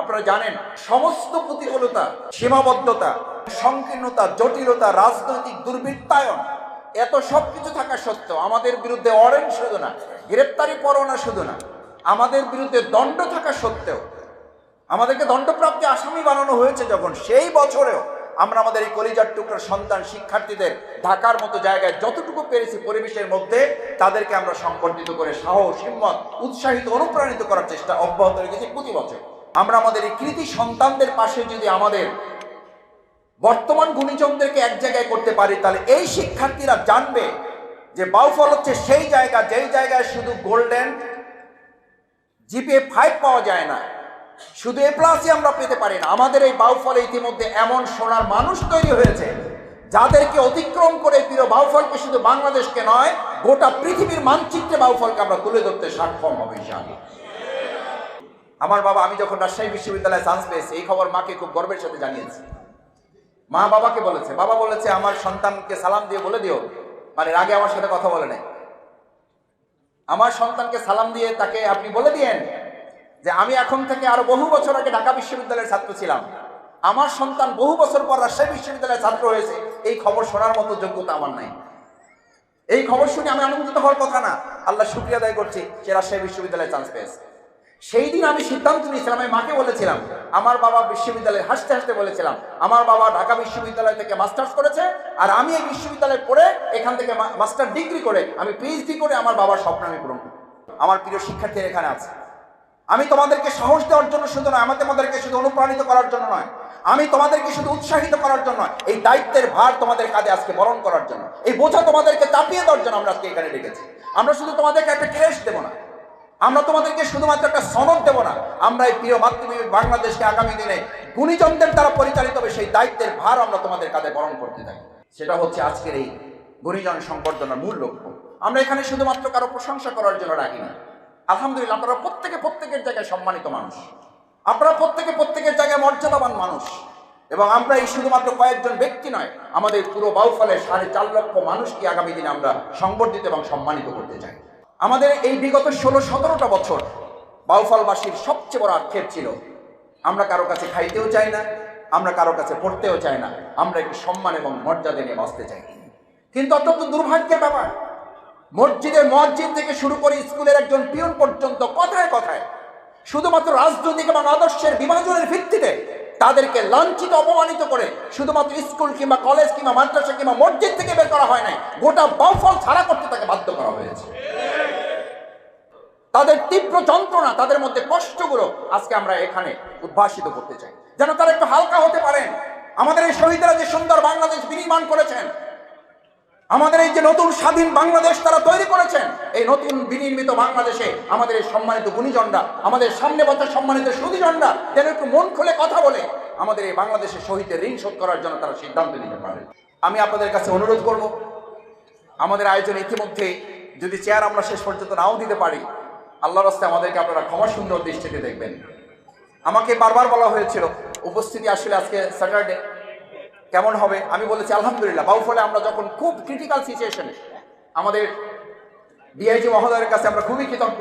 আপনারা জানেন, সমস্ত প্রতিকূলতা, সীমাবদ্ধতা, সংকীর্ণতা, জটিলতা, রাজনৈতিক দুর্বৃত্তায়ন, এত সব কিছু থাকা সত্ত্বেও আমাদের বিরুদ্ধে অরেঞ্জ শুধু না, গ্রেপ্তারি পরোয়ানা শুধু না, আমাদের বিরুদ্ধে দণ্ড থাকা সত্ত্বেও, আমাদেরকে দণ্ডপ্রাপ্তি আসামি বানানো হয়েছে যখন, সেই বছরেও আমরা আমাদের এই কলিজার টুকরার সন্তান শিক্ষার্থীদের ঢাকার মতো জায়গায় যতটুকু পেরেছি পরিবেশের মধ্যে, তাদেরকে আমরা সংগঠিত করে সাহস, হিম্মত, উৎসাহিত, অনুপ্রাণিত করার চেষ্টা অব্যাহত রেখেছি প্রতি বছর। আমরা আমাদের এই কৃতি সন্তানদের পাশে যদি আমাদের বর্তমান গুণীজনদেরকে এক জায়গায় করতে পারি, তাহলে এই শিক্ষার্থীরা জানবে যে বাউফল হচ্ছে সেই জায়গা, যেই জায়গায় শুধু গোল্ডেন জিপিএ ফাইভ পাওয়া যায় না। শুধু এ প্লাসই আমরা পেতে পারি না। আমাদের এই বাউফলে ইতিমধ্যে এমন সোনার মানুষ তৈরি হয়েছে, যাদেরকে অতিক্রম করে প্রিয় বাউফলকে শুধু বাংলাদেশকে নয়, গোটা পৃথিবীর মানচিত্রে বাউফলকে আমরা তুলে ধরতে সক্ষম হবে ইনশাআল্লাহ। আমার বাবা, আমি যখন রাজশাহী বিশ্ববিদ্যালয়ে চান্স পেয়েছি, এই খবর মাকে খুব গর্বের সাথে জানিয়েছি। মা বাবাকে বলেছে, বাবা বলেছে, আমার সন্তানকে সালাম দিয়ে বলে দিও। মানে আগে আমার সাথে কথা বলে নাই। আমার সন্তানকে সালাম দিয়ে তাকে আপনি বলে দিয়েন যে, আমি এখন থেকে আরও বহু বছর আগে ঢাকা বিশ্ববিদ্যালয়ের ছাত্র ছিলাম। আমার সন্তান বহু বছর পর রাজশাহী বিশ্ববিদ্যালয়ের ছাত্র হয়েছে। এই খবর শোনার মতো যোগ্যতা আমার নাই। এই খবর শুনে আমি আনন্দিত হওয়ার কথা না। আল্লাহ শুক্রিয়া আদায় করছি, সে রাজশাহী বিশ্ববিদ্যালয়ে চান্স পেয়েছে। সেই দিন আমি সিদ্ধান্ত নিয়েছিলাম, আমি মাকে বলেছিলাম, আমার বাবা বিশ্ববিদ্যালয়ে হাসতে হাসতে বলেছিলাম, আমার বাবা ঢাকা বিশ্ববিদ্যালয় থেকে মাস্টার্স করেছে, আর আমি এই বিশ্ববিদ্যালয়ে পড়ে এখান থেকে মাস্টার ডিগ্রি করে, আমি পিএইচডি করে আমার বাবার স্বপ্ন আমি পূরণ করব আমার প্রিয় শিক্ষার্থীরা এখানে আছে। আমি তোমাদেরকে সাহস দেওয়ার জন্য শুধু নয়, আমি তোমাদেরকে শুধু অনুপ্রাণিত করার জন্য নয়, আমি তোমাদেরকে শুধু উৎসাহিত করার জন্য এই দায়িত্বের ভার তোমাদের কাঁধে আজকে বরণ করার জন্য, এই বোঝা তোমাদেরকে চাপিয়ে দেওয়ার জন্য আমরা আজকে এখানে ডেকেছি। আমরা শুধু তোমাদেরকে একটা ক্রেশ দেবো না আমরা তোমাদেরকে শুধুমাত্র একটা সনদ দেব না। আমরা এই প্রিয় মাতৃভূমি বাংলাদেশকে আগামী দিনে গুণীজনদের দ্বারা পরিচালিত হবে, সেই দায়িত্বের ভার আমরা তোমাদের কাঁধে বরণ করতে থাকি সেটা হচ্ছে আজকের এই গুণীজন সংবর্ধনার মূল লক্ষ্য। আমরা এখানে শুধুমাত্র কারও প্রশংসা করার জন্য রাখি না। আলহামদুলিল্লাহ, আপনারা প্রত্যেকে প্রত্যেকের জায়গায় সম্মানিত মানুষ। আপনারা প্রত্যেকে প্রত্যেকের জায়গায় মর্যাদাবান মানুষ। এবং আমরা এই শুধুমাত্র কয়েকজন ব্যক্তি নয়, আমাদের পুরো বাউফলের সাড়ে চার লক্ষ মানুষকে আগামী দিনে আমরা সংবর্ধিত এবং সম্মানিত করতে চাই। আমাদের এই বিগত ষোলো, সতেরোটা বছর বাউফলবাসীর সবচেয়ে বড় আক্ষেপ ছিল, আমরা কারও কাছে খাইতেও চাই না, আমরা কারও কাছে পড়তেও চাই না, আমরা একটু সম্মান এবং মর্যাদা নিয়ে বাঁচতে চাই। কিন্তু অত্যন্ত দুর্ভাগ্যের ব্যাপার মসজিদের মসজিদ থেকে শুরু করে স্কুলের একজন পিয়ন পর্যন্ত কথায় কথায়, শুধুমাত্র রাজনৈতিক এবং আদর্শের বিভাজনের ভিত্তিতে তাদেরকে লাঞ্ছিত, অপমানিত করে শুধুমাত্র স্কুল কিংবা কলেজ কিংবা মাদ্রাসা কিংবা মসজিদ থেকে বের করা হয় নাই, গোটা বাউফল ছাড়া করতে তাকে বাধ্য করা হয়েছে। তাদের তীব্র যন্ত্রণা, তাদের মধ্যে কষ্টগুলো আজকে আমরা এখানে উদ্ভাসিত করতে চাই। যেন তারা একটু হালকা হতে পারেন। আমাদের এই শহীদরা যে সুন্দর বাংলাদেশ বিনির্মাণ করেছেন, আমাদের এই যে নতুন স্বাধীন বাংলাদেশ তারা তৈরি করেছেন, এই নতুন বিনির্মিত বাংলাদেশে আমাদের এই সম্মানিত গুণীজনরা, আমাদের সামনে বছর সম্মানিত সুদীজনরা যেন একটু মন খুলে কথা বলে, আমাদের এই বাংলাদেশের শহীদের ঋণ শোধ করার জন্য তারা সিদ্ধান্ত নিতে পারে। আমি আপনাদের কাছে অনুরোধ করব, আমাদের আয়োজন ইতিমধ্যে যদি চেয়ার আমরা শেষ পর্যন্ত নাও দিতে পারি আল্লাহর রাস্তায় আমাদেরকে আপনারা ক্ষমা সুন্দর দৃষ্টিতে দেখবেন। আমাকে বারবার বলা হয়েছিল, উপস্থিতি আসলে আজকে স্যাটারডে কেমন হবে? আমি বলেছি, আলহামদুলিল্লাহ। বাউফলে আমরা যখন খুব ক্রিটিক্যাল সিচুয়েশনে আমাদের ডিআইজি মহোদয়ের কাছে আমরা খুবই কৃতজ্ঞ।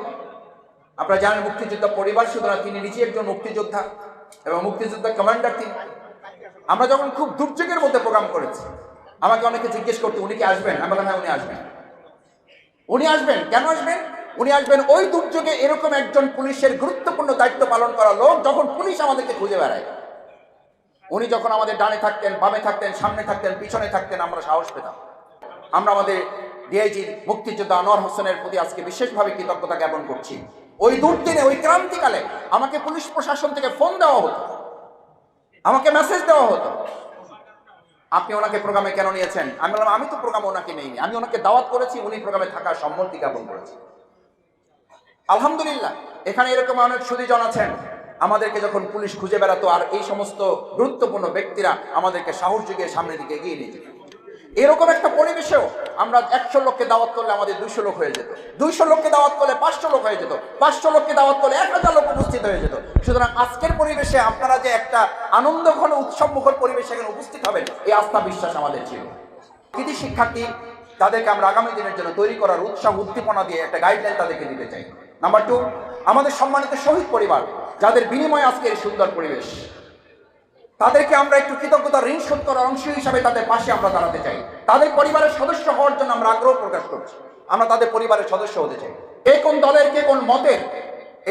আপনারা জানেন, মুক্তিযোদ্ধা পরিবার, সুতরাং তিনি নিজে একজন মুক্তিযোদ্ধা এবং মুক্তিযোদ্ধা কমান্ডার তিনি। আমরা যখন খুব দুর্যোগের মধ্যে প্রোগ্রাম করেছি, আমাকে অনেকে জিজ্ঞেস করতে, উনি কি আসবেন? আমি বললাম হ্যাঁ উনি আসবেন। উনি আসবেন? কেন আসবেন? উনি আসবেন, ওই দুর্যোগে এরকম একজন পুলিশের গুরুত্বপূর্ণ দায়িত্ব পালন করা লোক যখন পুলিশ আমাদেরকে খুঁজে বেড়ায়। উনি যখন আমাদের ডানে থাকতেন, বামে থাকতেন, সামনে থাকতেন, পিছনে থাকতেন, আমরা সাহস পেতাম। আমরা আমাদের ডিআইজি মুক্তিযোদ্ধা আনোয়ার হোসেনের প্রতি আজকে বিশেষভাবে কৃতজ্ঞতা জ্ঞাপন করছি। ওই দুর্দিনে, ওই ক্রান্তিকালে আমাকে পুলিশ প্রশাসন থেকে ফোন দেওয়া হতো। আমাকে মেসেজ দেওয়া হতো। আপনি ওনাকে প্রোগ্রামে কেন নিয়েছেন? আমি বললাম, আমি তো প্রোগ্রামে ওনাকে নেইনি। আমি ওনাকে দাওয়াত করেছি, উনি প্রোগ্রামে থাকার সম্মতি জ্ঞাপন করেছি আলহামদুলিল্লাহ, এখানে এরকম অনেক সুদীজন আছেন। আমাদেরকে যখন পুলিশ খুঁজে বেড়াতো, আর এই সমস্ত গুরুত্বপূর্ণ ব্যক্তিরা আমাদেরকে সাহস যুগিয়ে সামনের দিকে এগিয়ে নিয়ে যেত। এরকম একটা পরিবেশেও আমরা একশো লোককে দাওয়াত করলে আমাদের দুইশো লোক হয়ে যেত। দুইশো লোককে দাওয়াত করলে পাঁচশো লোক হয়ে যেত। পাঁচশো লোককে দাওয়াত করলে এক হাজার লোক উপস্থিত হয়ে যেত। সুতরাং আজকের পরিবেশে আপনারা যে একটা আনন্দ ঘন উৎসব মুখর পরিবেশে এখানে উপস্থিত হবেন, এই আস্থা বিশ্বাস আমাদের ছিল। কৃতি শিক্ষার্থী, তাদেরকে আমরা আগামী দিনের জন্য তৈরি করার উৎসাহ, উদ্দীপনা দিয়ে একটা গাইডলাইন তাদেরকে দিতে চাই। নাম্বার টু আমাদের সম্মানিত শহীদ পরিবার, যাদের বিনিময়ে আজকে এই সুন্দর পরিবেশ। তাদেরকে আমরা একটু কৃতজ্ঞতা, ঋণ শোধ করার অংশ হিসাবে তাদের পাশে আমরা দাঁড়াতে চাই। তাদের পরিবারের সদস্য হওয়ার জন্য আমরা আগ্রহ প্রকাশ করছি। আমরা তাদের পরিবারের সদস্য হতে চাই। কে কোন দলের, কে কোন মতের,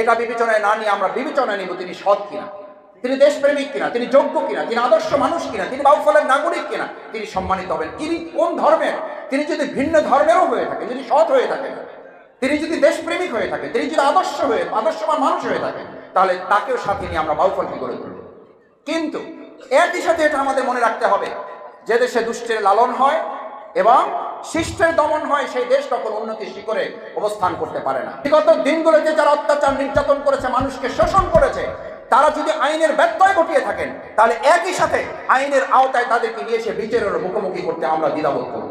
এটা বিবেচনায় না নিয়ে আমরা বিবেচনায় নিব তিনি সৎ কিনা। তিনি দেশপ্রেমিক কিনা, তিনি যোগ্য কিনা, তিনি আদর্শ মানুষ কিনা, তিনি বাউফলের নাগরিক কিনা, তিনি সম্মানিত হবেন। তিনি কোন ধর্মের? তিনি যদি ভিন্ন ধর্মেরও হয়ে থাকেন, যদি সৎ হয়ে থাকেন তিনি যদি দেশপ্রেমিক হয়ে থাকে তিনি যদি আদর্শ হয়ে, আদর্শবান মানুষ হয়ে থাকেন, তাহলে তাকেও সাথে নিয়ে আমরা বাউফলকে গড়ে তুলব? কিন্তু একই সাথে এটা আমাদের মনে রাখতে হবে, যে দেশে দুষ্টের লালন হয় এবং শিষ্টের দমন হয়, সেই দেশ তখন উন্নতি শিখরে অবস্থান করতে পারে না। বিগত দিনগুলোতে যারা অত্যাচার, নির্যাতন করেছে, মানুষকে শোষণ করেছে, তারা যদি আইনের ব্যত্যয় ঘটিয়ে থাকেন, তাহলে একই সাথে আইনের আওতায় তাদেরকে নিয়ে এসে বিচারের মুখোমুখি করতে আমরা দ্বিধাবোধ করব।